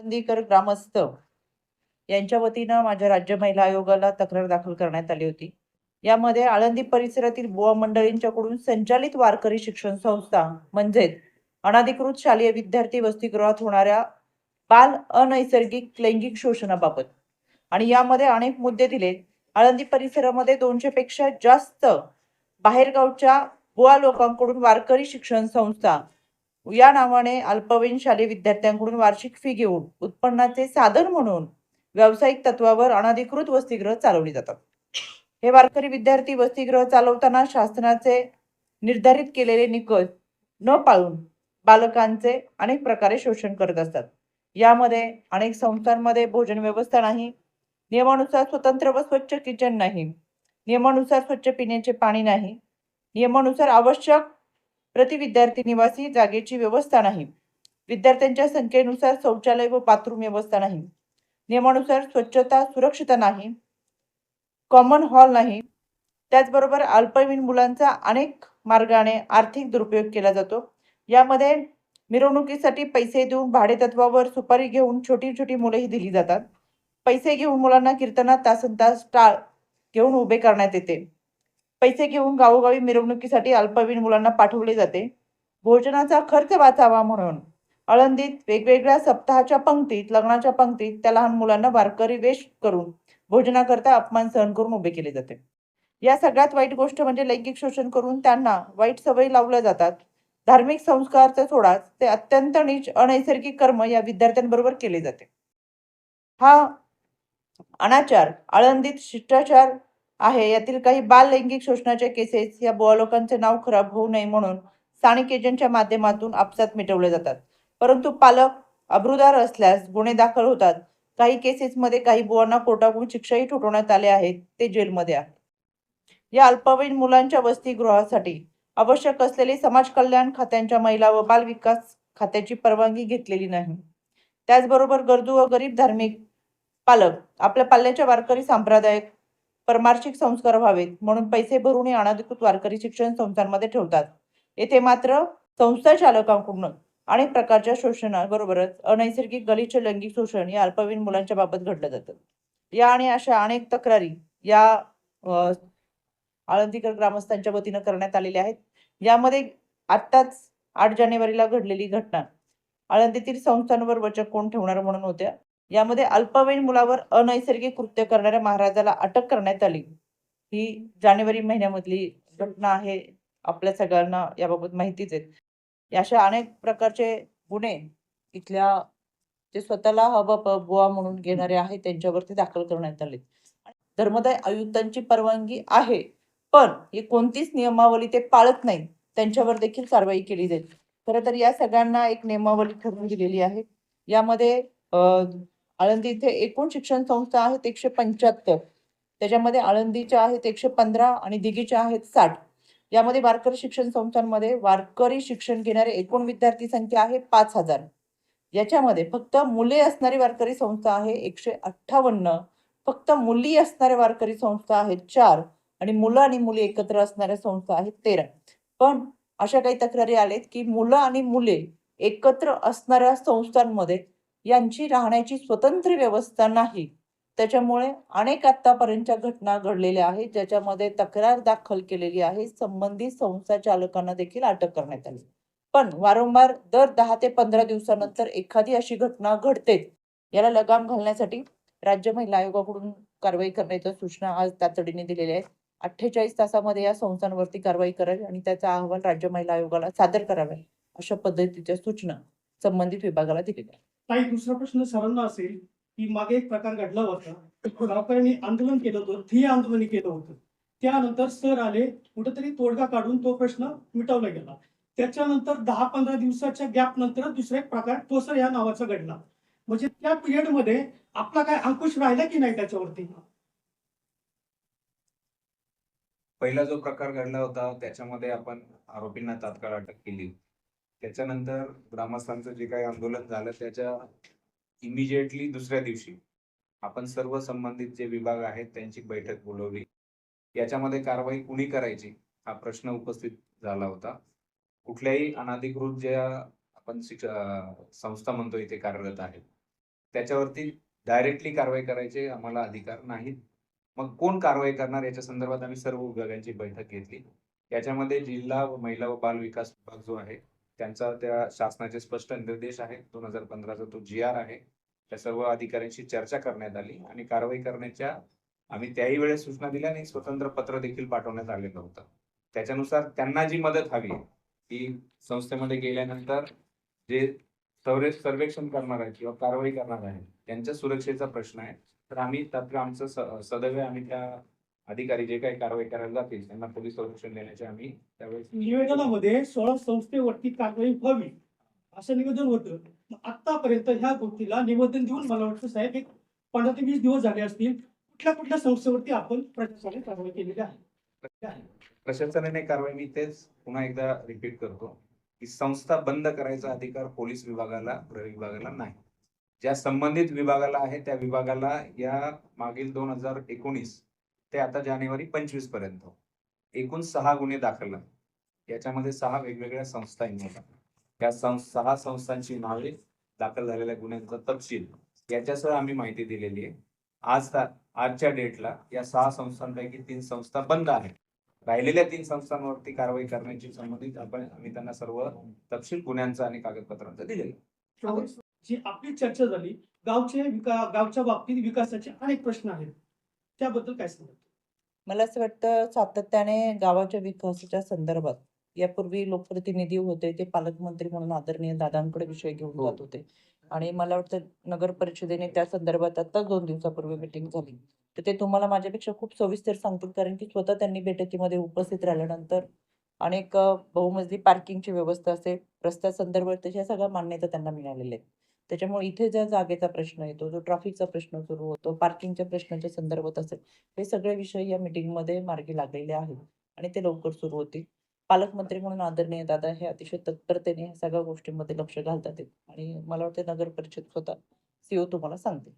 आळंदीकर ग्रामस्थ यांच्या वतीनं माझ्या राज्य महिला आयोगाला तक्रार दाखल करण्यात आली होती. यामध्ये आळंदी परिसरातील बुवा मंडळींच्याकडून संचालित वारकरी शिक्षण संस्था म्हणजेच अनाधिकृत शालेय विद्यार्थी वसतिगृहात होणाऱ्या बाल अनैसर्गिक लैंगिक शोषणाबाबत. आणि यामध्ये अनेक मुद्दे दिले. आळंदी परिसरामध्ये दोनशे पेक्षा जास्त बाहेरगावच्या बुवा लोकांकडून वारकरी शिक्षण संस्था या नावाने अल्पवयीन शालेय विद्यार्थ्यांकडून वार्षिक फी घेऊन उत्पन्नाचे साधन म्हणून व्यावसायिक तत्वावर अनधिकृत वसतिगृह चालवली जातात. हे वारकरी विद्यार्थी वसतिगृह चालवताना शासनाचे निर्धारित केलेले निकष न पाळून बालकांचे अनेक प्रकारे शोषण करत असतात. यामध्ये अनेक संस्थांमध्ये भोजन व्यवस्था नाही नियमानुसार स्वतंत्र व स्वच्छ किचन नाही नियमानुसार स्वच्छ पिण्याचे पाणी नाही नियमानुसार आवश्यक प्रति विद्यार्थी निवासी जागेची व्यवस्था नाही. विद्यार्थ्यांच्या संख्येनुसार शौचालय व बाथरूम व्यवस्था नाही. नियमानुसार स्वच्छता सुरक्षता नाही. कॉमन हॉल नाही. त्याचबरोबर अल्पवयीन मुलांचा अनेक मार्गाने आर्थिक दुरुपयोग केला जातो. यामध्ये मिरवणुकीसाठी पैसे देऊन भाडेतत्वावर सुपारी घेऊन छोटी छोटी मुलेही दिली जातात. पैसे घेऊन मुलांना कीर्तनात तासन तास टाळ घेऊन उभे करण्यात येते. पैसे घेऊन गावोगावी मिरवणुकीसाठी अल्पवयीन मुलांना पाठवले जाते. भोजनाचा खर्च वाचावा म्हणून. आळंदीत वेगवेगळ्या सप्ताहाच्या पंक्तीत लग्नाच्या पंक्तीत त्या लहान मुलांना वारकरी वेश करून भोजनाकरता अपमान सहन करून उभे केले जाते. या सगळ्यात वाईट गोष्ट म्हणजे लैंगिक शोषण करून त्यांना वाईट सवयी लावल्या जातात. धार्मिक संस्कारचा सोडाच ते अत्यंत नीच अनैसर्गिक कर्म या विद्यार्थ्यांबरोबर केले जाते. हा अनाचार आळंदीत शिष्टाचार आहे. यातील काही बाल लैंगिक शोषणाच्या केसेस या बुवा लोकांचे नाव खराब होऊ नये म्हणून स्थानिक एजंटच्या माध्यमातून आपसात मिटवले जातात. परंतु पालक अब्रुदार असल्यास गुन्हे दाखल होतात. काही केसेसमध्ये काही बुवांना कोर्टाकडून शिक्षाही ठोठवण्यात आले आहेत. ते जेलमध्ये आहे या अल्पवयीन मुलांच्या वसतिगृहासाठी आवश्यक असलेली समाज कल्याण खात्यांच्या महिला व बाल विकास खात्याची परवानगी घेतलेली नाही. त्याचबरोबर गरजू व गरीब धार्मिक पालक आपल्या पाल्याच्या वारकरी सांप्रदायिक परमार्शिक संस्कार व्हावेत म्हणून पैसे भरून हे अनधिकृत वारकरी शिक्षण संस्थांमध्ये ठेवतात. येथे मात्र संस्था चालकांकडून अनेक प्रकारच्या शोषणाबरोबरच अनैसर्गिक गलिच्छ लैंगिक शोषण या अल्पवयीन मुलांच्या बाबत घडलं जातं. या आणि अशा अनेक तक्रारी या आळंदीकर ग्रामस्थांच्या वतीनं करण्यात आलेल्या आहेत. यामध्ये आत्ताच आठ जानेवारीला घडलेली घटना. आळंदीतील संस्थांवर वचक कोण ठेवणार म्हणून होत्या? यामध्ये अल्पवयीन मुलावर अनैसर्गिक कृत्य करणाऱ्या महाराजाला अटक करण्यात आली. ही जानेवारी महिन्यामधली घटना आहे आपल्या सगळ्यांना याबाबत माहितीच आहे. या अशा अनेक प्रकारचे गुन्हे इथल्या जे स्वतःला हवा बुवा म्हणून घेणारे आहेत त्यांच्यावरती दाखल करण्यात आले. धर्मदाय आयुक्तांची परवानगी आहे पण ही कोणतीच नियमावली ते पाळत नाही. त्यांच्यावर देखील कारवाई केली जाईल. खरं तर या सगळ्यांना एक नियमावली ठरवून दिलेली आहे. यामध्ये अं, आळंदी इथे एकूण शिक्षण संस्था आहेत एकशे पंच्याहत्तर. त्याच्यामध्ये आळंदीच्या आहेत एकशे पंधरा आणि दिघीच्या आहेत साठ. यामध्ये वारकरी शिक्षण संस्थांमध्ये वारकरी शिक्षण घेणारे एकूण विद्यार्थी संख्या आहे पाच हजार. याच्यामध्ये फक्त मुले असणारी वारकरी संस्था आहे एकशे अठ्ठावन्न. फक्त मुली असणाऱ्या वारकरी संस्था आहेत चार आणि मुलं आणि मुली एकत्र असणाऱ्या संस्था आहेत तेरा. पण अशा काही तक्रारी आलेत की मुलं आणि मुले एकत्र असणाऱ्या संस्थांमध्ये यांची राहण्याची स्वतंत्र व्यवस्था नाही. त्याच्यामुळे अनेक आतापर्यंतच्या घटना घडलेल्या आहेत ज्याच्यामध्ये तक्रार दाखल केलेली आहे. संबंधित संस्था चालकांना देखील अटक करण्यात आली. पण वारंवार दर दहा ते पंधरा दिवसानंतर एखादी अशी घटना घडते. याला लगाम घालण्यासाठी राज्य महिला आयोगाकडून कारवाई करण्याच्या सूचना आज तातडीने दिलेल्या आहेत. अठ्ठेचाळीस तासामध्ये या संस्थांवरती कारवाई करावी आणि त्याचा अहवाल राज्य महिला आयोगाला सादर करावा अशा पद्धतीच्या सूचना संबंधित विभागाला दिलेल्या आहेत. काही दुसरा प्रश्न सरांना असेल की मागे एक प्रकार घडला होता. गावकऱ्यांनी आंदोलन केलं होतं ठिय्या आंदोलन केलं होतं. त्यानंतर सर आले कुठेतरी तोडगा काढून तो प्रश्न मिटवला गेला. त्याच्यानंतर दहा पंधरा दिवसाच्या गॅप नंतर दुसरा एक प्रकार टोसर या नावाचा घडला. म्हणजे त्या पिरियडमध्ये आपला काय अंकुश राहिला की नाही त्याच्यावरती? पहिला जो प्रकार घडला होता त्याच्यामध्ये आपण आरोपींना तात्काळ अटक केली. त्याच्यानंतर ग्रामस्थांचं जे काही आंदोलन झालं त्याच्या इमिजिएटली दुसऱ्या दिवशी आपण सर्व संबंधित जे विभाग आहेत त्यांची बैठक बोलवली. याच्यामध्ये कारवाई कुणी करायची हा प्रश्न उपस्थित झाला होता. कुठल्याही अनाधिकृत ज्या आपण संस्था म्हणतो इथे कार्यरत आहेत त्याच्यावरती डायरेक्टली कारवाई करायचे आम्हाला अधिकार नाहीत. मग कोण कारवाई करणार याच्या संदर्भात आम्ही सर्व विभागांची बैठक घेतली. याच्यामध्ये जिल्हा व महिला व बाल विकास विभाग जो आहे त्यांचा त्या शासनाचे स्पष्ट निर्देश आहेत. दोन हजार पंधराचा तो जी आर आहे. त्या सर्व अधिकाऱ्यांशी चर्चा करण्यात आली आणि कारवाई करण्याच्या आम्ही त्याही वेळेस सूचना दिल्या आणि स्वतंत्र पत्र देखील पाठवण्यात आलेलं होतं. त्याच्यानुसार त्यांना जी मदत हवी आहे, ती संस्थेमध्ये गेल्यानंतर जे सर्वे सर्वेक्षण करणार आहे किंवा कारवाई करणार आहे त्यांच्या सुरक्षेचा प्रश्न आहे. तर आम्ही तात्काळ आमचं स- सदैव आम्ही त्या अधिकारी जे काही कारवाई करायला जातील त्यांना पोलीस संरक्षण देण्याचे आम्ही त्यावेळेस निवेदनामध्ये सोळा संस्थेवरती कारवाई व्हावी असं निवेदन होतं. आतापर्यंत ह्या गोष्टीला निवेदन देऊन मला वाटतं साहेब एक पंधरा ते वीस दिवस झाले असतील कुठल्या कुठल्या संस्थेवरती आपण प्रशासनाने कारवाई केलेली आहे? प्रशासनाने कारवाई मी तेच पुन्हा एकदा रिपीट करतो की संस्था बंद करायचा अधिकार पोलीस विभागाला गृह विभागाला नाही. ज्या संबंधित विभागाला आहे त्या विभागाला या मागील दोन हजार एकोणीस ते आता जानेवारी पंचवीसपर्यंत. एकूण सहा गुन्हे दाखल याच्यामध्ये सहा वेगवेगळ्या संस्था या सहा संस्थांची नावे दाखल झालेल्या गुन्ह्यांचा तपशील याच्यासह आम्ही माहिती दिलेली आहे. आज आजच्या डेटला या सहा संस्थांपैकी तीन संस्था बंद आहेत. राहिलेल्या तीन संस्थांवरती कारवाई करण्याची संबंधित आपण आम्ही त्यांना सर्व तपशील गुन्ह्यांचा आणि कागदपत्रांचा दिलेला जी आपली चर्चा झाली गावचे गावच्या बाबतीत विकासाचे अनेक प्रश्न आहेत. त्याबद्दल काय सांगा मला असं वाटतं सातत्याने गावाच्या विकासाच्या संदर्भात यापूर्वी लोकप्रतिनिधी होते ते पालकमंत्री म्हणून आदरणीय दादांकडे विषय घेऊन हो. जात होते. आणि मला वाटतं नगर परिषदेने त्या संदर्भात आता दोन दिवसापूर्वी मिटिंग झाली. तर ते तुम्हाला माझ्यापेक्षा खूप सविस्तर सांगतील कारण की स्वतः त्यांनी बैठकीमध्ये उपस्थित राहिल्यानंतर अनेक बहुमजली पार्किंगची व्यवस्था असेल रस्त्या संदर्भात त्याच्या सगळ्या मान्यता त्यांना मिळालेल्या आहेत. त्याच्यामुळे इथे ज्या जागेचा प्रश्न येतो जो ट्रॅफिकचा प्रश्न सुरू होतो पार्किंगच्या प्रश्नाच्या संदर्भात असेल हे सगळे विषय या मीटिंगमध्ये मार्गी लागलेले आहेत आणि ते लवकर सुरू होतील. पालकमंत्री म्हणून आदरणीय दादा हे अतिशय तत्परतेने ह्या सगळ्या गोष्टींमध्ये लक्ष घालतात आणि मला वाटतं नगर परिषद स्वतः सीओ तुम्हाला सांगते